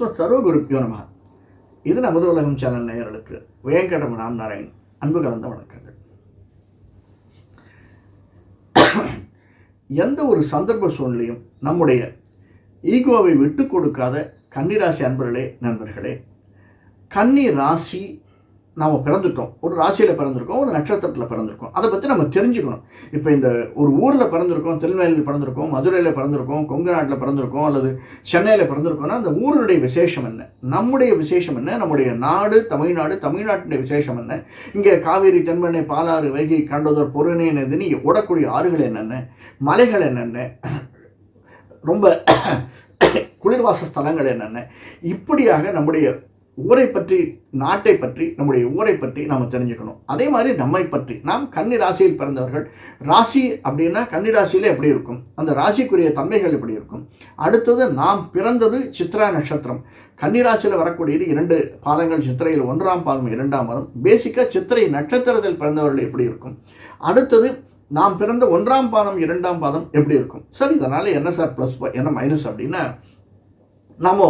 சாஸ்வத் சர்வகுருப்பியோ நம. இது நமது உலகம் சேனல் நேயர்களுக்கு. வேங்கடம் ராம் நாராயண் அன்பு கலந்த வணக்கங்கள். எந்த ஒரு சந்தர்ப்ப சூழ்நிலையும் நம்முடைய ஈகோவை விட்டு கொடுக்காத கன்னிராசி அன்பர்களே நண்பர்களே கன்னி ராசி நாம் பிறந்துட்டோம். ஒரு ராசியில் பிறந்திருக்கோம் ஒரு நட்சத்திரத்தில் பிறந்திருக்கோம். அதை பற்றி நம்ம தெரிஞ்சுக்கணும். இப்போ இந்த ஒரு ஊரில் பிறந்திருக்கோம் திருநெல்வேலியில் பிறந்திருக்கோம் மதுரையில் பிறந்திருக்கோம் கொங்கு நாட்டில் பிறந்திருக்கோம் அல்லது சென்னையில் பிறந்திருக்கோம்னா அந்த ஊருடைய விசேஷம் என்ன? நம்முடைய விசேஷம் என்ன? நம்முடைய நாடு தமிழ்நாடு தமிழ்நாட்டுடைய விசேஷம் என்ன? இங்கே காவேரி தென்பெண்ணை பாலாறு வைகை கண்டதோர் பொருணை நதினி ஓடக்கூடிய ஆறுகள் என்னென்ன? மலைகள் என்னென்ன? ரொம்ப குளிர்வாச ஸ்தலங்கள் என்னென்ன? இப்படியாக நம்முடைய ஊரை பற்றி நாட்டை பற்றி நம்முடைய ஊரை பற்றி நாம் தெரிஞ்சுக்கணும். அதே மாதிரி நம்மை பற்றி. நாம் கன்னி ராசியில் பிறந்தவர்கள். ராசி அப்படின்னா கன்னி ராசியில் எப்படி இருக்கும்? அந்த ராசிக்குரிய தன்மைகள் எப்படி இருக்கும்? அடுத்தது நாம் பிறந்தது சித்ரா நட்சத்திரம். கன்னி ராசியில் வரக்கூடியது இரண்டு பாதங்கள். சித்திரையில் ஒன்றாம் பாதம் இரண்டாம் பாதம். பேசிக்காக சித்திரை நட்சத்திரத்தில் பிறந்தவர்கள் எப்படி இருக்கும்? அடுத்தது நாம் பிறந்த ஒன்றாம் பாதம் இரண்டாம் பாதம் எப்படி இருக்கும்? சார் இதனால் என்ன சார் ப்ளஸ் என்ன மைனஸ் அப்படின்னா நம்ம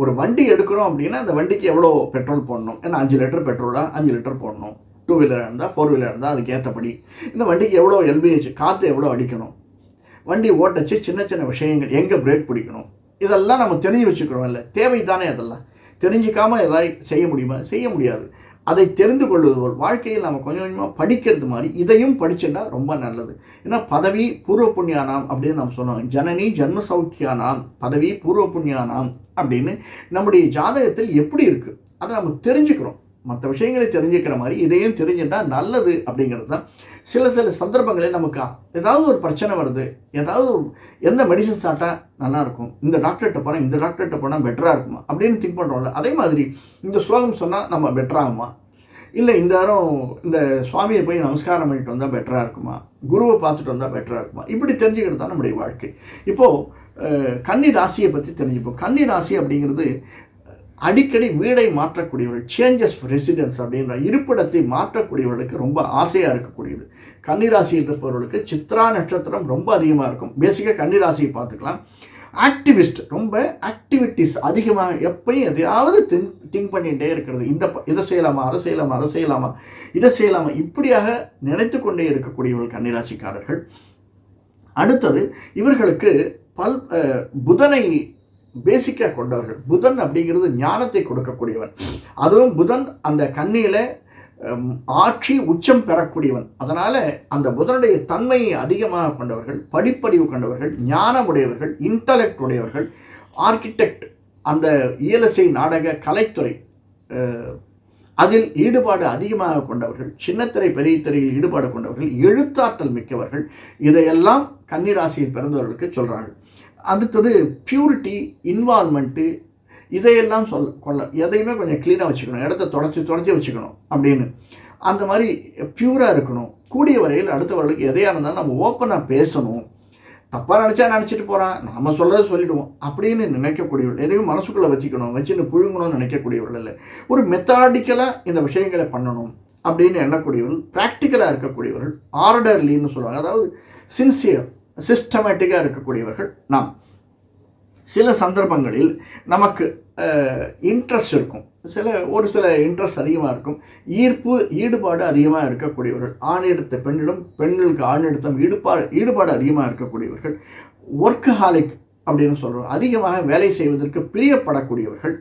ஒரு வண்டி எடுக்கிறோம் அப்படின்னா அந்த வண்டிக்கு எவ்வளோ பெட்ரோல் போடணும்? ஏன்னா அஞ்சு லிட்டர் பெட்ரோலாக அஞ்சு லிட்டர் போடணும். டூ வீலர் இருந்தால் ஃபோர் வீலர் இருந்தால் அதுக்கு ஏற்றபடி இந்த வண்டிக்கு எவ்வளோ எல்பிஹெச் காற்று எவ்வளோ அடிக்கணும்? வண்டி ஓட்டச்சு சின்ன சின்ன விஷயங்கள் எங்கே பிரேக் பிடிக்கணும்? இதெல்லாம் நம்ம தெரிஞ்சு வச்சுக்கிறோம் இல்லை? தேவை தானே அதெல்லாம். தெரிஞ்சிக்காமல் எதாவது செய்ய முடியுமா? செய்ய முடியாது. அதை தெரிந்து கொள்வது போல் வாழ்க்கையில் நம்ம கொஞ்சம் கொஞ்சமாக படிக்கிறது மாதிரி இதையும் படிச்சுட்டா ரொம்ப நல்லது. ஏன்னா பதவி பூர்வ புண்ணியானாம் அப்படின்னு நம்ம சொன்னோம். ஜனனி ஜன்ம சௌக்கியானாம் பதவி பூர்வ புண்ணியானாம் அப்படின்னு நம்முடைய ஜாதகத்தில் எப்படி இருக்குது அதை நம்ம தெரிஞ்சுக்கிறோம். மற்ற விஷயங்களை தெரிஞ்சுக்கிற மாதிரி இதையும் தெரிஞ்சுட்டா நல்லது அப்படிங்கிறது தான் சில சில சந்தர்ப்பங்களில் நமக்கு ஏதாவது ஒரு பிரச்சனை வருது ஏதாவது எந்த மெடிசன் சாப்பிட்டா நல்லாயிருக்கும் இந்த டாக்டர்கிட்ட போனால் இந்த டாக்டர்கிட்ட போனால் பெட்டராக இருக்குமா? அப்படின்னு திங்க் பண்ணுறோம்ல அதே மாதிரி இந்த ஸ்லோகம் சொன்னால் நம்ம பெட்டராகுமா இல்லை இந்த நேரம் இந்த சுவாமியை போய் நமஸ்காரம் பண்ணிட்டு வந்தால் பெட்டராக இருக்குமா? குருவை பார்த்துட்டு வந்தால் பெட்டராக இருக்குமா? இப்படி தெரிஞ்சுக்கிறது தான் நம்முடைய வாழ்க்கை. இப்போது கன்னி ராசியை பற்றி தெரிஞ்சுப்போம். கன்னி ராசி அப்படிங்கிறது அடிக்கடி வீடை மாற்றக்கூடியவர்கள் சேஞ்சஸ் ரெசிடென்ஸ் அப்படின்ற இருப்பிடத்தை மாற்றக்கூடியவர்களுக்கு ரொம்ப ஆசையாக இருக்கக்கூடியது. கன்னிராசியில் இருப்பவர்களுக்கு சித்ரா நட்சத்திரம் ரொம்ப அதிகமாக இருக்கும். பேசிக்காக கன்னிராசியை பார்த்துக்கலாம். ஆக்டிவிஸ்ட் ரொம்ப ஆக்டிவிட்டிஸ் அதிகமாக எப்பயும் எதையாவது திங்க் திங்க் பண்ணிகிட்டே இருக்கிறது. இந்த இதை செய்யலாமா அதை செய்யலாமா அதை செய்யலாமா இதை செய்யலாமா இப்படியாக நினைத்து கொண்டே இருக்கக்கூடியவர்கள் கன்னிராசிக்காரர்கள். அடுத்தது இவர்களுக்கு பல் புதனை பேசிக்காக கொண்டவர்கள். புதன் அப்படிங்கிறது ஞானத்தை கொடுக்கக்கூடியவன். அதுவும் புதன் அந்த கண்ணியில் ஆட்சி உச்சம் பெறக்கூடியவன். அதனால் அந்த புதனுடைய தன்மையை அதிகமாக கொண்டவர்கள் படிப்பறிவு கொண்டவர்கள் ஞானமுடையவர்கள் இன்டலெக்ட் உடையவர்கள் ஆர்கிடெக்ட் அந்த இயலசை நாடக கலைத்துறை அதில் ஈடுபாடு அதிகமாக கொண்டவர்கள் சின்னத்திரை பெரிய திரையில் ஈடுபாடு கொண்டவர்கள் எழுத்தாற்றல் மிக்கவர்கள் இதையெல்லாம் கன்னிராசியில் பிறந்தவர்களுக்கு சொல்கிறார்கள் அடுத்தது பியூரிட்டி இன்வால்மெண்ட்டு இதையெல்லாம் சொல்ல கொள்ள எதையுமே கொஞ்சம் க்ளீனாக வச்சுக்கணும். இடத்த தொடச்சி தொடச்சி வச்சுக்கணும் அப்படின்னு. அந்த மாதிரி பியூராக இருக்கணும். கூடிய வரையில் அடுத்தவர்களுக்கு எதையாக இருந்தாலும் நம்ம ஓப்பனாக பேசணும். தப்பாக நினச்சா நினச்சிட்டு போகிறான் நம்ம சொல்கிறத சொல்லிவிடுவோம் அப்படின்னு நினைக்கக்கூடியவர்கள் எதையும் மனசுக்குள்ளே வச்சுக்கணும். வச்சுன்னு புழுங்கணும்னு நினைக்கக்கூடியவர்கள் இல்லை. ஒரு மெத்தாடிக்கலாக இந்த விஷயங்களை பண்ணணும் அப்படின்னு எண்ணக்கூடியவர்கள் ப்ராக்டிக்கலாக இருக்கக்கூடியவர்கள் ஆர்டர்லின்னு சொல்லுவாங்க. அதாவது சின்சியர் சிஸ்டமேட்டிக்காக இருக்கக்கூடியவர்கள் நாம். சில சந்தர்ப்பங்களில் நமக்கு இன்ட்ரெஸ்ட் இருக்கும். சில ஒரு சில இன்ட்ரெஸ்ட் அதிகமாக இருக்கும். ஈர்ப்பு ஈடுபாடு அதிகமாக இருக்கக்கூடியவர்கள் ஆணெடுத்த பெண்ணிடம் பெண்களுக்கு ஆணெடுத்தம் ஈடுபாடு ஈடுபாடு அதிகமாக இருக்கக்கூடியவர்கள் ஒர்க்கஹாலிக் அப்படின்னு சொல்கிறோம் அதிகமாக வேலை செய்வதற்கு பிரியப்படக்கூடியவர்கள்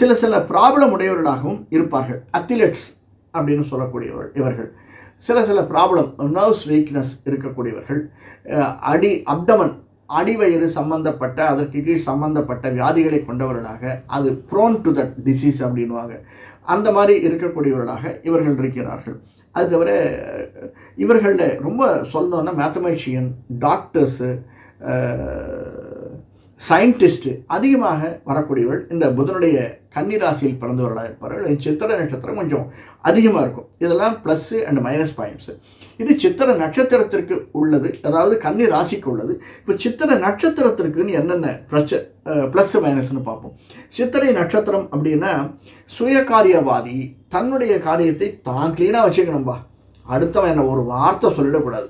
சில சில ப்ராப்ளம் உடையவர்களாகவும் இருப்பார்கள். அத்லெட்ஸ் அப்படின்னு சொல்லக்கூடியவர்கள் இவர்கள். சில சில ப்ராப்ளம் நர்வ்ஸ் வீக்னஸ் இருக்கக்கூடியவர்கள் அடி அப்டமன் அடிவயிறு சம்பந்தப்பட்ட அதற்கு கீழ் சம்பந்தப்பட்ட வியாதிகளை கொண்டவர்களாக அது ப்ரோன் டு தட் டிசீஸ் அப்படின்வாங்க அந்த மாதிரி இருக்கக்கூடியவர்களாக இவர்கள் இருக்கிறார்கள். அது தவிர இவர்களில் ரொம்ப சொல்லணுன்னா மேத்தமேஷியன் டாக்டர்ஸு சயின்டிஸ்ட்டு அதிகமாக வரக்கூடியவர்கள் இந்த புதனுடைய கன்னிராசியில் பிறந்தவர்களாக இருப்பார்கள். சித்திர நட்சத்திரம் கொஞ்சம் அதிகமாக இருக்கும். இதெல்லாம் ப்ளஸ்ஸு அண்ட் மைனஸ் பாயிண்ட்ஸு இது சித்திர நட்சத்திரத்திற்கு உள்ளது. அதாவது கன்னி ராசிக்கு உள்ளது. இப்போ சித்திர நட்சத்திரத்திற்குன்னு என்னென்ன பிரச்ச ப்ளஸ் மைனஸ்னு பார்ப்போம். சித்திரை நட்சத்திரம் அப்படின்னா சுயகாரியவாதி தன்னுடைய காரியத்தை தான் க்ளீனாக வச்சுக்கணும்பா அடுத்தவன் என்ன ஒரு வார்த்தை சொல்லிடக்கூடாது.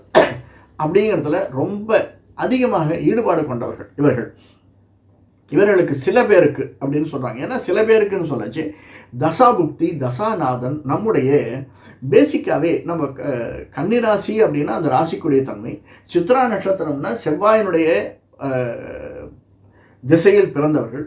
அப்படிங்கிறதுல ரொம்ப அதிகமாக ஈடுபாடு கொண்டவர்கள் இவர்கள். இவர்களுக்கு சில பேருக்கு அப்படின்னு சொல்கிறாங்க ஏன்னா சில பேருக்குன்னு சொல்லச்சு தசாபுக்தி தசாநாதன் நம்முடைய பேசிக்காகவே நம்ம க- கன்னிராசி அப்படின்னா அந்த ராசிக்குரிய தன்மை. சித்ரா நட்சத்திரம்னா செவ்வாயினுடைய திசையில் பிறந்தவர்கள்.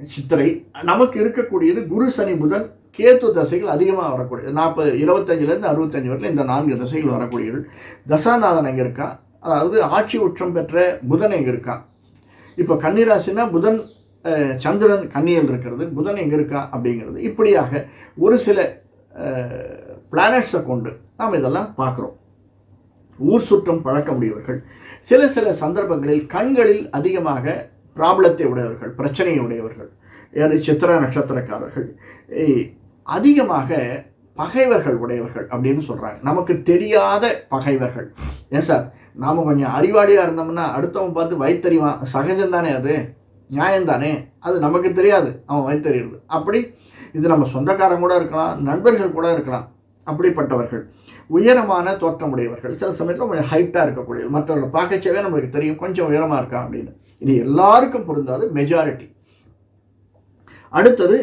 சித்திரை நமக்கு இருக்கக்கூடியது குரு சனி புதன் கேத்து தசைகள் அதிகமாக வரக்கூடிய நாற்பது இருபத்தஞ்சிலேருந்து அறுபத்தஞ்சு வரையில் இந்த நான்கு தசைகள் வரக்கூடியவர்கள். தசாநாதன் எங்கே இருக்கான் அதாவது ஆட்சி உச்சம் பெற்ற புதன் எங்கே இருக்கான் இப்போ கன்னிராசினா புதன் சந்திரன் கன்னியில் இருக்கிறது. புதன் எங்கே இருக்கா அப்படிங்கிறது. இப்படியாக ஒரு சில பிளானட்ஸை கொண்டு நாம் இதெல்லாம் பார்க்குறோம். ஊர் சுற்றம் பழக்கமுடையவர்கள். சில சில சந்தர்ப்பங்களில் கண்களில் அதிகமாக ப்ராப்ளத்தை உடையவர்கள் பிரச்சனையை உடையவர்கள். யாரு? சித்திர நட்சத்திரக்காரர்கள். அதிகமாக பகைவர்கள் உடையவர்கள் அப்படின்னு சொல்கிறாங்க நமக்கு தெரியாத பகைவர்கள். ஏன் சார்? நாம் கொஞ்சம் அறிவாளியாக இருந்தோம்னா அடுத்தவன் பார்த்து வயிற்றறிவான் சகஜம்தானே அது? நியாயம்தானே அது நமக்கு தெரியாது. அவன் வயிற்றறிறது அப்படி இது நம்ம சொந்தக்காரங்க கூட இருக்கலாம் நண்பர்கள் கூட இருக்கலாம். அப்படிப்பட்டவர்கள். உயரமான தோற்றமுடையவர்கள் சில சமயத்தில் கொஞ்சம் ஹைட்டாக இருக்கக்கூடியது. மற்றவர்களை பார்க்கச்சவே நம்மளுக்கு தெரியும். கொஞ்சம் உயரமாக இருக்கான் அப்படின்னு. இது எல்லாருக்கும் பொருந்தாது மெஜாரிட்டி அடுத்தது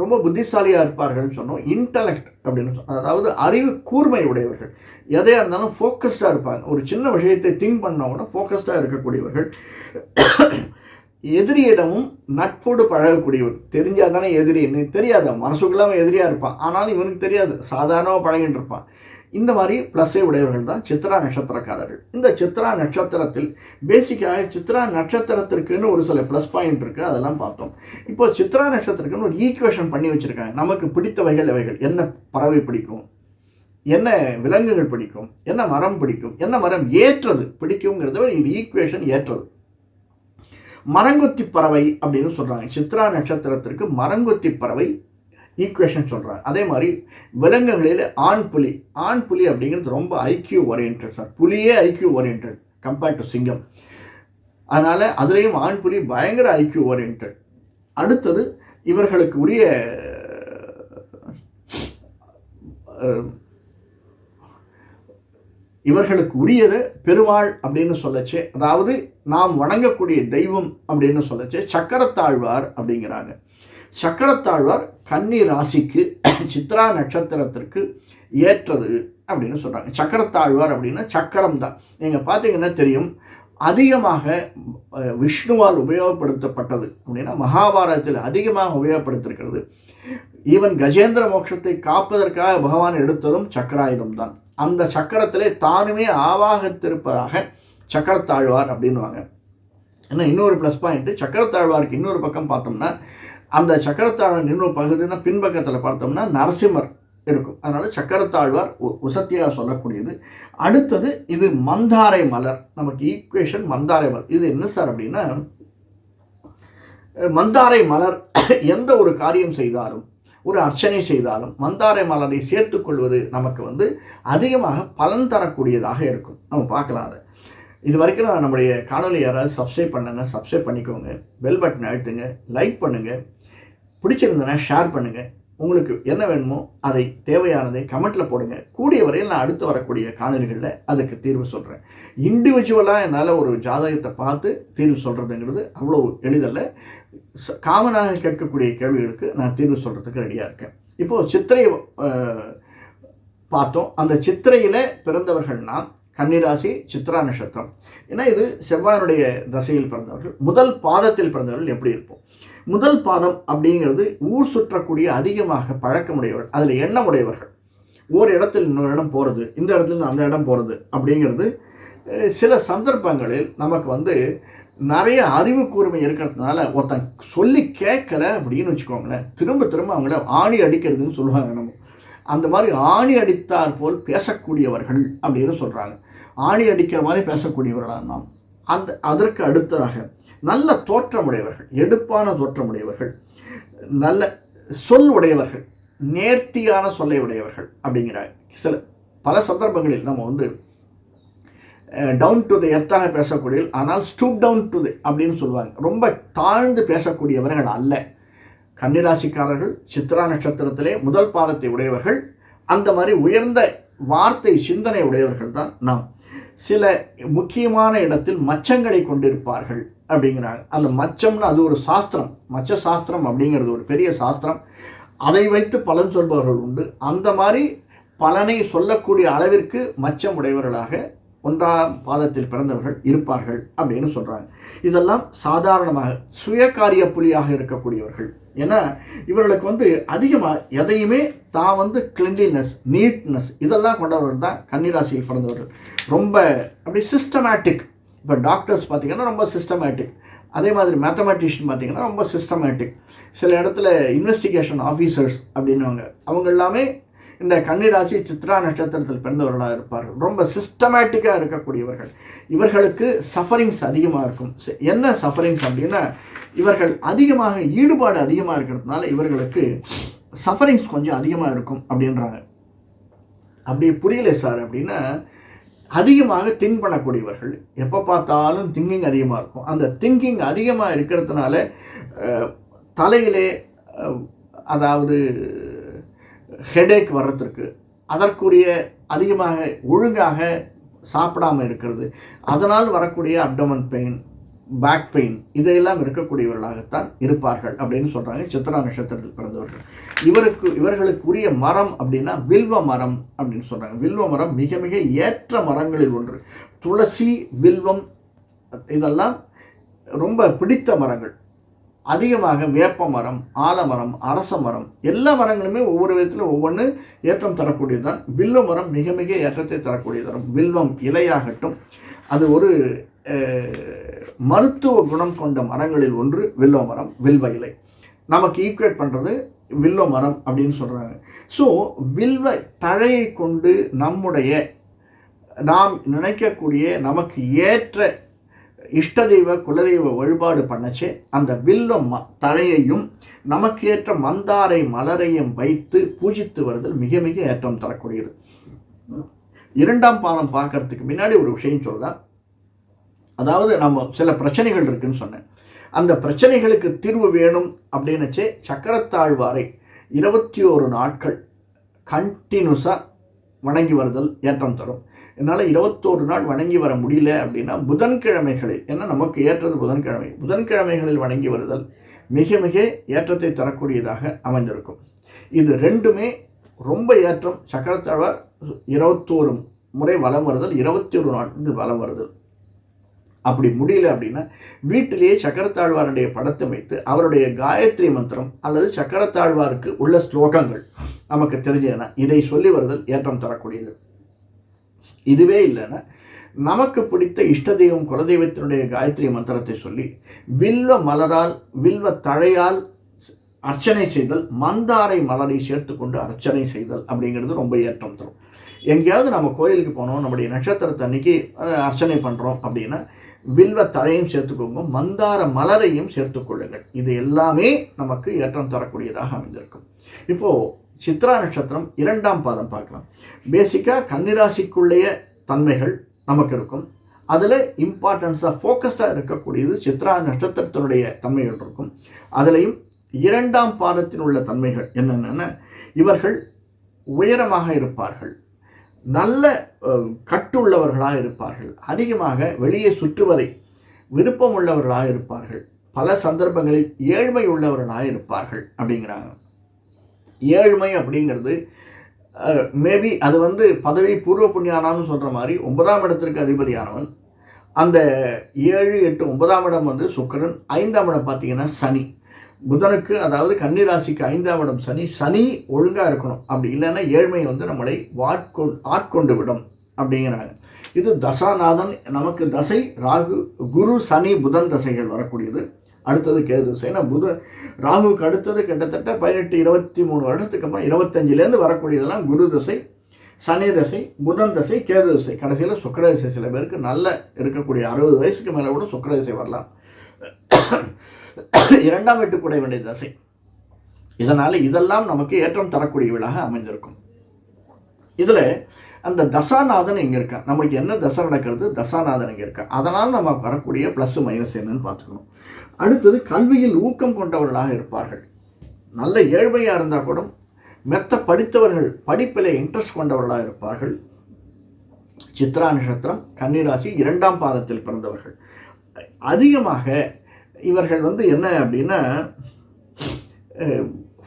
ரொம்ப புத்திசாலியாக இருப்பார்கள்னு சொன்னோம். இன்டலெக்ட் அப்படின்னு அதாவது அறிவு கூர்மை உடையவர்கள். எதையாக இருந்தாலும் ஃபோக்கஸ்டாக இருப்பாங்க. ஒரு சின்ன விஷயத்தை திங்க் பண்ணால் கூட ஃபோக்கஸ்டாக இருக்கக்கூடியவர்கள். எதிரியிடமும் நட்போடு பழகக்கூடியவர். தெரிஞ்சால் தானே எதிரின்னு தெரியாத? அவன் எதிரியாக இருப்பான். ஆனாலும் இவனுக்கு தெரியாது. சாதாரணமாக பழகிட்டு இருப்பான். இந்த மாதிரி ப்ளஸ்ஸே உடையவர்கள் தான் சித்ரா நட்சத்திரக்காரர்கள். இந்த சித்ரா நட்சத்திரத்தில் பேசிக்காக சித்ரா நட்சத்திரத்திற்குன்னு ஒரு சில ப்ளஸ் பாயிண்ட் இருக்குது அதெல்லாம் பார்த்தோம். இப்போ சித்ரா நட்சத்திரக்குன்னு ஒரு ஈக்குவேஷன் பண்ணி வச்சுருக்காங்க. நமக்கு பிடித்த வகைகள் எவைகள்? என்ன பறவை பிடிக்கும்? என்ன விலங்குகள் பிடிக்கும்? என்ன மரம் பிடிக்கும்? என்ன மரம் ஏற்றது? பிடிக்குங்கிறத விட இது ஈக்குவேஷன் ஏற்றது. மரங்கொத்தி பறவை அப்படின்னு சொல்கிறாங்க சித்ரா நட்சத்திரத்திற்கு மரங்கொத்தி பறவை ஈக்குவேஷன் சொல்கிறாங்க அதே மாதிரி விலங்குகளில் ஆண் புலி ஆண் புலி அப்படிங்கிறது ரொம்ப ஐக்கியூ ஓரியன்ட் சார் புலியே ஐக்கியூ ஓரியன்ட் கம்பேர்ட் டு சிங்கம். அதனால் அதுலேயும் ஆண் புலி பயங்கர ஐக்கியூ ஓரியன்ட் அடுத்தது இவர்களுக்கு உரிய இவர்களுக்கு உரியது பெருமாள் அப்படின்னு சொல்லச்சு. அதாவது நாம் வணங்கக்கூடிய தெய்வம் அப்படின்னு சொல்லச்சு. சக்கரத்தாழ்வார் அப்படிங்கிறாங்க. சக்கரத்தாழ்வார் கன்னி ராசிக்கு சித்ரா நட்சத்திரத்திற்கு ஏற்றது அப்படின்னு சொல்கிறாங்க சக்கரத்தாழ்வார் அப்படின்னா சக்கரம் தான் நீங்கள் பார்த்தீங்கன்னா தெரியும் அதிகமாக விஷ்ணுவால் உபயோகப்படுத்தப்பட்டது அப்படின்னா மகாபாரதத்தில் அதிகமாக உபயோகப்படுத்திருக்கிறது. ஈவன் கஜேந்திர மோட்சத்தை காப்பதற்காக பகவான் எடுத்ததும் சக்கராயுதம் தான் அந்த சக்கரத்திலே தானுமே ஆவாகத்திருப்பதாக சக்கரத்தாழ்வார் அப்படின்னுவாங்க. ஏன்னா இன்னொரு ப்ளஸ் பாயிண்ட்டு சக்கரத்தாழ்வாருக்கு இன்னொரு பக்கம் பார்த்தோம்னா அந்த சக்கரத்தாழ்வார் நின்று பகுதினா பின்பக்கத்தில் பார்த்தோம்னா நரசிம்மர் இருக்கும். அதனால் சக்கரத்தாழ்வார் உ- உசத்தியாக சொல்லக்கூடியது. அடுத்தது இது மந்தாரை மலர். நமக்கு ஈக்குவேஷன் மந்தாரை மலர். இது என்ன சார் அப்படின்னா மந்தாரை மலர் எந்த ஒரு காரியம் செய்தாலும் ஒரு அர்ச்சனை செய்தாலும் மந்தாரை மலரை சேர்த்துக்கொள்வது நமக்கு வந்து அதிகமாக பலன் தரக்கூடியதாக இருக்கும். நம்ம பார்க்கலாம் அதை. இது வரைக்கும் நான் நம்முடைய காணொலி யாராவது சப்ஸ்கிரைப் பண்ணேன்னா சப்ஸ்கிரைப் பண்ணிக்கோங்க. பெல் பட்டன் அழுத்துங்க. லைக் பண்ணுங்கள் பிடிச்சிருந்தனா ஷேர் பண்ணுங்கள் உங்களுக்கு என்ன வேணுமோ அதை தேவையானதை கமெண்ட்டில் போடுங்க. கூடிய வரையில் நான் அடுத்து வரக்கூடிய காணொலிகளில் அதுக்கு தீர்வு சொல்கிறேன் இண்டிவிஜுவலாக என்னால் ஒரு ஜாதகத்தை பார்த்து தீர்வு சொல்கிறதுங்கிறது அவ்வளோ எளிதல்ல. காமனாக கேட்கக்கூடிய கேள்விகளுக்கு நான் தீர்வு சொல்கிறதுக்கு ரெடியாக இருக்கேன். இப்போது சித்திரை பார்த்தோம். அந்த சித்திரையில் பிறந்தவர்கள் நாம் கன்னிராசி சித்ரா நட்சத்திரம். ஏன்னா இது செவ்வாயினுடைய தசையில் பிறந்தவர்கள் முதல் பாதத்தில் பிறந்தவர்கள் எப்படி இருப்போம்? முதல் பாதம் அப்படிங்கிறது ஊர் சுற்றக்கூடிய அதிகமாக பழக்கமுடையவர்கள் அதில் எண்ணமுடையவர்கள். ஒரு இடத்தில் இன்னொரு இடம் போகிறது இந்த இடத்துல அந்த இடம் போகிறது அப்படிங்கிறது சில சந்தர்ப்பங்களில் நமக்கு வந்து நிறைய அறிவு கூர்மை இருக்கிறதுனால ஒருத்தன் சொல்லி கேட்கல அப்படின்னு வச்சுக்கோங்களேன் திரும்ப திரும்ப அவங்கள ஆணி அடிக்கிறதுன்னு சொல்லுவாங்க நம்ம. அந்த மாதிரி ஆணி அடித்தார் போல் பேசக்கூடியவர்கள் அப்படின்னு சொல்கிறாங்க ஆணி அடிக்கிற மாதிரி பேசக்கூடியவர்களாக நாம். அந்த அதற்கு அடுத்ததாக நல்ல தோற்றமுடையவர்கள் எடுப்பான தோற்றமுடையவர்கள் நல்ல சொல் உடையவர்கள் நேர்த்தியான சொல்லை உடையவர்கள் அப்படிங்கிற சில பல சந்தர்ப்பங்களில் நம்ம வந்து டவுன் டு தி எர்த்தாக பேசக்கூடிய ஆனால் ஸ்டூப் டவுன் டு தி அப்படின்னு சொல்லுவாங்க. ரொம்ப தாழ்ந்து பேசக்கூடியவர்கள் அல்ல. கன்னிராசிக்காரர்கள் சித்ரா நட்சத்திரத்திலே முதல் பாதத்தை உடையவர்கள் அந்த மாதிரி உயர்ந்த வார்த்தை சிந்தனை உடையவர்கள் தான் நாம். சில முக்கியமான இடத்தில் மச்சங்களை கொண்டிருப்பார்கள் அப்படிங்கிறாங்க. அந்த மச்சம்னு அது ஒரு சாஸ்திரம். மச்ச சாஸ்திரம் அப்படிங்கிறது ஒரு பெரிய சாஸ்திரம். அதை வைத்து பலன் சொல்பவர்கள் உண்டு. அந்த மாதிரி பலனை சொல்லக்கூடிய அளவிற்கு மச்சம் உடையவர்களாக ஒன்றாம் பாதத்தில் பிறந்தவர்கள் இருப்பார்கள் அப்படின்னு சொல்கிறாங்க இதெல்லாம் சாதாரணமாக சுயகாரிய புலியாக இருக்கக்கூடியவர்கள். ஏன்னா இவர்களுக்கு வந்து அதிகமாக எதையுமே தான் வந்து கிளின்லினஸ் நீட்னஸ் இதெல்லாம் கொண்டவர்கள் தான் கன்னிராசியில் பிறந்தவர்கள். ரொம்ப அப்படி சிஸ்டமேட்டிக் இப்போ டாக்டர்ஸ் பார்த்திங்கன்னா ரொம்ப சிஸ்டமேட்டிக் அதே மாதிரி மேத்தமெட்டிஷியன் பார்த்திங்கன்னா ரொம்ப சிஸ்டமேட்டிக் சில இடத்துல இன்வெஸ்டிகேஷன் ஆஃபீஸர்ஸ் அப்படின்னுவாங்க. அவங்க எல்லாமே இந்த கன்னிராசி சித்ரா நட்சத்திரத்தில் பிறந்தவர்களாக இருப்பார்கள். ரொம்ப சிஸ்டமேட்டிக்காக இருக்கக்கூடியவர்கள். இவர்களுக்கு சஃபரிங்ஸ் அதிகமாக இருக்கும். என்ன சஃபரிங்ஸ் அப்படின்னா இவர்கள் அதிகமாக ஈடுபாடு அதிகமாக இருக்கிறதுனால இவர்களுக்கு சஃபரிங்ஸ் கொஞ்சம் அதிகமாக இருக்கும் அப்படின்றாங்க. அப்படி புரியல சார் அப்படின்னா அதிகமாக திங்க் பண்ணக்கூடியவர்கள் எப்போ பார்த்தாலும் திங்கிங் அதிகமாக இருக்கும். அந்த திங்கிங் அதிகமாக இருக்கிறதுனால தலையிலே அதாவது ஹெடேக் வர்றதுக்கு அதற்குரிய அதிகமாக ஒழுங்காக சாப்பிடாம இருக்கிறது அதனால் வரக்கூடிய அப்டமன் பெயின் பேக் பெயின் இதையெல்லாம் இருக்கக்கூடியவர்களாகத்தான் இருப்பார்கள் அப்படின்னு சொல்கிறாங்க சித்ரா நட்சத்திரத்தில் பிறந்தவர்கள். இவருக்கு இவர்களுக்குரிய மரம் அப்படின்னா வில்வ மரம் அப்படின்னு சொல்கிறாங்க வில்வ மரம் மிக மிக ஏற்ற மரங்களில் ஒன்று. துளசி வில்வம் இதெல்லாம் ரொம்ப பிடித்த மரங்கள். அதிகமாக வேப்ப மரம் ஆலமரம் அரச மரம் எல்லா மரங்களுமே ஒவ்வொரு விதத்தில் ஒவ்வொன்று ஏற்றம் தரக்கூடியதுதான். வில்லு மரம் மிக மிக ஏற்றத்தை தரக்கூடியதரும் வில்வம் இலையாகட்டும் அது ஒரு மருத்துவ குணம் கொண்ட மரங்களில் ஒன்று வில்லோ மரம் வில்வ இலை. நமக்கு ஈக்குவேட் பண்ணுறது வில்லோ மரம் அப்படின்னு சொல்கிறாங்க ஸோ வில்வ தழையை கொண்டு நம்முடைய நாம் நினைக்கக்கூடிய நமக்கு ஏற்ற இஷ்ட தெய்வ குலதெய்வ வழிபாடு பண்ணச்சே. அந்த வில்வம் ம- தழையையும் நமக்கு ஏற்ற மந்தாரை மலரையும் வைத்து பூஜித்து வருதல் மிக மிக ஏற்றம் தரக்கூடியது. இரண்டாம் பாலம் பார்க்கறதுக்கு முன்னாடி ஒரு விஷயம் சொல்லலாம் அதாவது நம்ம சில பிரச்சனைகள் இருக்குன்னு சொன்னேன். அந்த பிரச்சனைகளுக்கு தீர்வு வேணும் அப்படின்னுச்சே சக்கரத்தாழ்வாரை இருபத்தி ஒரு நாட்கள் கண்டினியூஸாக வணங்கி வருதல் ஏற்றம் தரும். என்னால் இருபத்தோரு நாள் வணங்கி வர முடியல அப்படின்னா புதன்கிழமைகளில் ஏன்னா நமக்கு ஏற்றது புதன்கிழமை. புதன்கிழமைகளில் வணங்கி வருதல் மிக மிக ஏற்றத்தை தரக்கூடியதாக அமைந்திருக்கும். இது ரெண்டுமே ரொம்ப ஏற்றம். சக்கரத்தாழ்வார் இருபத்தோரு முறை வலம் வருதல் இருபத்தி ஒரு நாட்கள் வலம் வருதல். அப்படி முடியல அப்படின்னா வீட்டிலேயே சக்கரத்தாழ்வாருடைய படத்தை வைத்து அவருடைய காயத்ரி மந்திரம் அல்லது சக்கரத்தாழ்வாருக்கு உள்ள ஸ்லோகங்கள் நமக்கு தெரிஞ்சதுன்னா இதை சொல்லி வருதல் ஏற்றம் தரக்கூடியது. இதுவே இல்லைன்னா நமக்கு பிடித்த இஷ்ட தெய்வம் குலதெய்வத்தினுடைய காயத்ரி மந்திரத்தை சொல்லி வில்வ மலரால் வில்வ தழையால் அர்ச்சனை செய்தல் மந்தாரை மலரை சேர்த்து கொண்டு அர்ச்சனை செய்தல் அப்படிங்கிறது ரொம்ப ஏற்றம் தரும். எங்கேயாவது நம்ம கோயிலுக்கு போனோம் நம்முடைய நட்சத்திரத்தை அன்னைக்கு அர்ச்சனை பண்ணுறோம் அப்படின்னா வில்வ தழையும் சேர்த்துக்கோங்க மந்தார மலரையும் சேர்த்துக்கொள்ளுங்கள். இது எல்லாமே நமக்கு ஏற்றம் தரக்கூடியதாக அமைந்திருக்கும். இப்போது சித்ரா நட்சத்திரம் இரண்டாம் பாதம் பார்க்கலாம். பேசிக்காக கன்னிராசிக்குள்ளேய தன்மைகள் நமக்கு இருக்கும். அதில் இம்பார்ட்டன்ஸாக ஃபோக்கஸ்டாக இருக்கக்கூடியது சித்ரா நட்சத்திரத்தினுடைய தன்மைகள் இருக்கும். அதுலேயும் இரண்டாம் பாதத்தில் உள்ள தன்மைகள் என்னென்னா இவர்கள் உயரமாக இருப்பார்கள். நல்ல கட்டுள்ளவர்களாக இருப்பார்கள். அதிகமாக வெளியே சுற்றுவதை விருப்பம் உள்ளவர்களாக இருப்பார்கள். பல சந்தர்ப்பங்களில் ஏழ்மை உள்ளவர்களாக இருப்பார்கள் அப்படிங்கிறாங்க. ஏழ்மை அப்படிங்கிறது மேபி அது வந்து பதவி பூர்வ புண்ணியானான்னு சொல்கிற மாதிரி ஒன்பதாம் இடத்திற்கு அதிபதியானவன். அந்த ஏழு எட்டு ஒன்பதாம் இடம் வந்து சுக்கிரன் ஐந்தாம் இடம் பார்த்தீங்கன்னா சனி. புதனுக்கு அதாவது கன்னிராசிக்கு ஐந்தாம் இடம் சனி சனி ஒழுங்காக இருக்கணும். அப்படி இல்லைன்னா ஏழ்மை வந்து நம்மளை வாட்கொ ஆட்கொண்டு விடும் அப்படிங்கிறாங்க. இது தசாநாதன் நமக்கு தசை ராகு குரு சனி புதன் தசைகள் வரக்கூடியது. அடுத்தது கேது ஏன்னா புதன் ராகுக்கு அடுத்தது கிட்டத்தட்ட பதினெட்டு இருபத்தி மூணு வருடத்துக்கு அப்புறம் இருபத்தஞ்சிலேருந்து வரக்கூடியதெல்லாம் குரு தசை சனி தசை புதன் தசை கேது தசை. கடைசியில் சுக்கர தசை சில பேருக்கு நல்ல இருக்கக்கூடிய அறுபது வயசுக்கு மேலே கூட சுக்கர தசை வரலாம். இரண்டாம் வீட்டுக்குடைய வேண்டிய தசை. இதனால் இதெல்லாம் நமக்கு ஏற்றம் தரக்கூடியவளாக அமைந்திருக்கும். இதில் அந்த தசாநாதன் எங்கே இருக்கா நம்மளுக்கு என்ன தசை நடக்கிறது? தசாநாதன் எங்கே இருக்கா அதனால் நம்ம வரக்கூடிய ப்ளஸ் மைனஸ் என்னன்னு பார்த்துக்கணும். அடுத்தது கல்வியில் ஊக்கம் கொண்டவர்களாக இருப்பார்கள். நல்ல ஏழ்மையாக இருந்தால் கூட மெத்த படித்தவர்கள் படிப்பில் இன்ட்ரெஸ்ட் கொண்டவர்களாக இருப்பார்கள். சித்ரா நட்சத்திரம் கன்னிராசி இரண்டாம் பாதத்தில் பிறந்தவர்கள். அதிகமாக இவர்கள் வந்து என்ன அப்படின்னா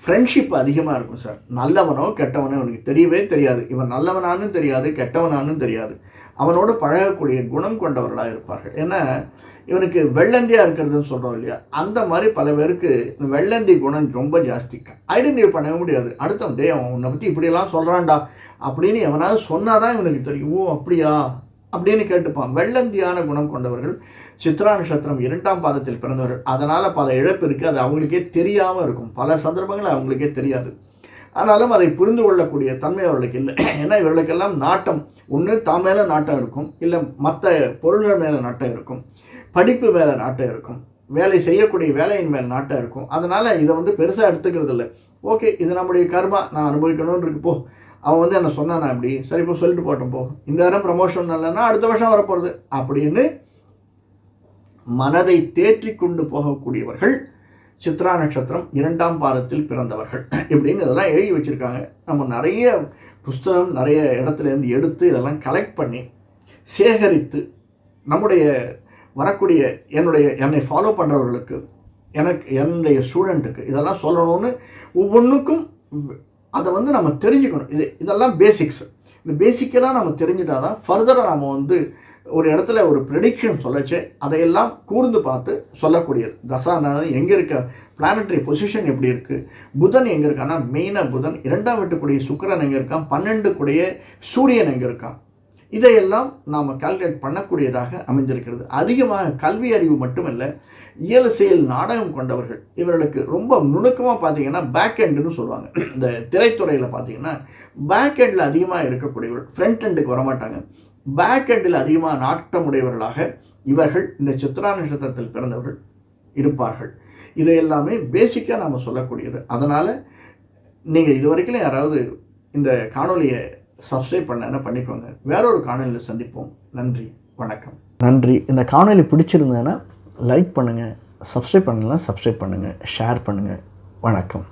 ஃப்ரெண்ட்ஷிப் அதிகமாக இருக்கும் சார். நல்லவனோ கெட்டவனோ அவனுக்கு தெரியவே தெரியாது. இவன் நல்லவனானு தெரியாது கெட்டவனானும் தெரியாது. அவனோடு பழகக்கூடிய குணம் கொண்டவர்களாக இருப்பார்கள். ஏன்னா இவனுக்கு வெள்ளந்தியாக இருக்கிறதுன்னு சொல்கிறோம் இல்லையா? அந்த மாதிரி பல பேருக்கு வெள்ளந்தி குணம் ரொம்ப ஜாஸ்தி. ஐடென்டிஃபை பண்ணவே முடியாது. அடுத்த டே அவன் உன்னை பற்றி இப்படியெல்லாம் சொல்கிறான்டா அப்படின்னு எவனாவது சொன்னாதான் இவனுக்கு தெரியும். ஓ அப்படியா? அப்படின்னு கேட்டுப்பான் வெள்ளந்தியான குணம் கொண்டவர்கள் சித்ரா நட்சத்திரம் இரண்டாம் பாதத்தில் பிறந்தவர்கள். அதனால் பல இழப்பு இருக்குது அது அவங்களுக்கே தெரியாமல் இருக்கும். பல சந்தர்ப்பங்கள் அவங்களுக்கே தெரியாது. ஆனாலும் அதை புரிந்து கொள்ளக்கூடிய தன்மை அவர்களுக்கு இல்லை. ஏன்னா இவர்களுக்கெல்லாம் நாட்டம். ஒன்று தான் மேலே நாட்டம் இருக்கும். இல்லை மற்ற பொருள்கள் மேலே நாட்டம் இருக்கும். படிப்பு மேலே நாட்டம் இருக்கும். வேலை செய்யக்கூடிய வேலையின் மேல் நாட்டம் இருக்கும். அதனால் இதை வந்து பெருசாக எடுத்துக்கிறது இல்லை ஓகே இது நம்முடைய கர்மா. நான் அனுபவிக்கணும்னு இருக்கு. போ. அவன் வந்து என்ன சொன்னானா அப்படி சரி இப்போ சொல்லிட்டு போட்டோம் போ. இந்த வாரம் ப்ரமோஷன் இல்லைன்னா அடுத்த வருஷம் வரப்போகிறது அப்படின்னு மனதை தேற்றி கொண்டு போகக்கூடியவர்கள் சித்ரா நட்சத்திரம் இரண்டாம் பாதத்தில் பிறந்தவர்கள். இப்படின்னு இதெல்லாம் எழுதி வச்சுருக்காங்க. நம்ம நிறைய புஸ்தகம் நிறைய இடத்துலேருந்து எடுத்து இதெல்லாம் கலெக்ட் பண்ணி சேகரித்து நம்முடைய வரக்கூடிய என்னுடைய என்னை ஃபாலோ பண்ணுறவர்களுக்கு எனக்கு என்னுடைய ஸ்டூடெண்ட்டுக்கு இதெல்லாம் சொல்லணும்னு ஒவ்வொன்றுக்கும் அதை வந்து நம்ம தெரிஞ்சுக்கணும். இது இதெல்லாம் பேசிக்ஸ் இந்த பேசிக்கெல்லாம் நம்ம தெரிஞ்சுட்டா தான் ஃபர்தராக நம்ம வந்து ஒரு இடத்துல ஒரு ப்ரெடிக்ஷன் சொல்லச்சு அதையெல்லாம் கூர்ந்து பார்த்து சொல்லக்கூடியது. தசானது எங்கே இருக்க? பிளானட்ரி பொசிஷன் எப்படி இருக்குது புதன் எங்கே இருக்கான்னா மெயினாக புதன் இரண்டாம் வீட்டுக்குடைய சுக்கரன் எங்கே இருக்கான்? பன்னெண்டு சூரியன் எங்கே இருக்கான்? இதையெல்லாம் நாம் கால்குலேட் பண்ணக்கூடியதாக அமைந்திருக்கிறது. அதிகமாக கல்வி அறிவு மட்டுமல்ல இயல் செயல் நாடகம் கொண்டவர்கள் இவர்களுக்கு ரொம்ப நுணுக்கமாக பார்த்தீங்கன்னா பேக் எண்டுன்னு சொல்லுவாங்க. இந்த திரைத்துறையில் பார்த்தீங்கன்னா பேக் எண்டில் அதிகமாக இருக்கக்கூடியவர்கள் ஃப்ரண்ட் எண்டுக்கு வரமாட்டாங்க. பேக் எண்டில் அதிகமாக நாட்டமுடையவர்களாக இவர்கள் இந்த சித்ரா நட்சத்திரத்தில் பிறந்தவர்கள் இருப்பார்கள். இதை எல்லாமே பேசிக்காக நாம் சொல்லக்கூடியது. அதனால் நீங்கள் இது வரைக்கும் யாராவது இந்த காணொலியை சப்ஸ்கிரைப் பண்ணலன்னா பண்ணிக்கோங்க. வேற ஒரு காணொலியில் சந்திப்போம். நன்றி வணக்கம். நன்றி. இந்த காணொலி பிடிச்சிருந்தேன்னா லைக் பண்ணுங்கள் சப்ஸ்கிரைப் பண்ணலாம் சப்ஸ்கிரைப் பண்ணுங்கள் ஷேர் பண்ணுங்கள் வணக்கம்.